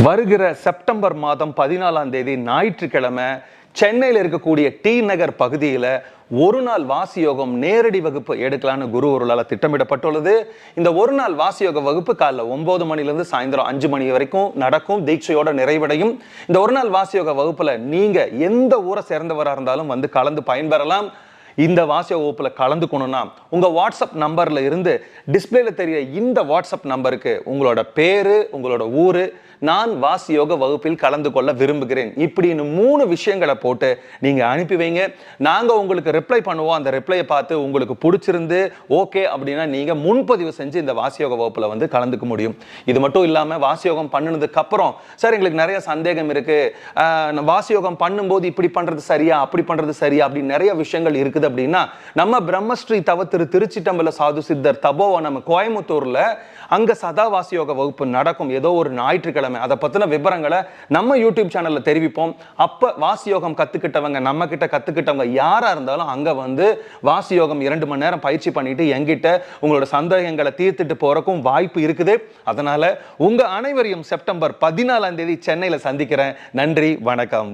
வருகிற செப்டம்பர் மாதம் பதினாலாம் தேதி ஞாயிற்றுக்கிழமை சென்னையில் இருக்கக்கூடிய டி நகர் பகுதியில் ஒரு நாள் வாசி யோகம் நேரடி வகுப்பு எடுக்கலான்னு குரு ஒருளால் திட்டமிடப்பட்டுள்ளது. இந்த ஒரு நாள் வாசி யோக வகுப்பு காலைல ஒன்பது மணிலேருந்து சாயந்தரம் அஞ்சு மணி வரைக்கும் நடக்கும். தீட்சையோட நிறைவடையும். இந்த ஒரு நாள் வாசி யோக வகுப்பில் நீங்கள் எந்த ஊரை சேர்ந்தவராக இருந்தாலும் வந்து கலந்து பயன்பெறலாம். இந்த வாசிய வகுப்பில் கலந்துக்கணும்னா உங்கள் வாட்ஸ்அப் நம்பரில் இருந்து டிஸ்பிளேல தெரிய இந்த வாட்ஸ்அப் நம்பருக்கு உங்களோட பேர் உங்களோட ஊர் நான் வாசி யோக வகுப்பில் கலந்து கொள்ள விரும்புகிறேன். இப்படின்னு மூணு விஷயங்களை போட்டு நீங்கள் அனுப்பி வைங்க. நாங்கள் உங்களுக்கு ரிப்ளை பண்ணுவோம். அந்த ரிப்ளையை பார்த்து உங்களுக்கு பிடிச்சிருந்து ஓகே அப்படின்னா நீங்கள் முன்பதிவு செஞ்சு இந்த வாசியோக வகுப்பில் வந்து கலந்துக்க முடியும். இது மட்டும் இல்லாமல் வாசியோகம் பண்ணினதுக்கு அப்புறம் சார் எங்களுக்கு நிறைய சந்தேகம் இருக்கு. வாசியோகம் பண்ணும்போது இப்படி பண்ணுறது சரியா அப்படி பண்ணுறது சரியா அப்படின்னு நிறைய விஷயங்கள் இருக்குது. அப்படின்னா நம்ம பிரம்மஸ்ரீ தவ திரு திருச்சிட்டம்பல சாது சித்தர் தபோவனம் கோயம்புத்தூர்ல அங்க சதா வாசியோக வகுப்பு நடக்கும். ஏதோ ஒரு ஞாயிற்றுக்கிழமை. அதை பத்தின விவரங்களை நம்ம யூடியூப் சேனல்ல தெரிவிப்போம். அப்ப வாசியோகம் கத்துக்கிட்டவங்க நம்ம கிட்ட கத்துக்கிட்டவங்க யாரா இருந்தாலும் அங்க வந்து வாசி யோகம் இரண்டு மணி நேரம் பயிற்சி பண்ணிட்டு எங்கிட்ட உங்களோட சந்தேகங்களை தீர்த்துட்டு போறக்கும் வாய்ப்பு இருக்குது. அதனால உங்க அனைவரையும் செப்டம்பர் பதினாலாம் தேதி சென்னையில் சந்திக்கிறேன். நன்றி வணக்கம்.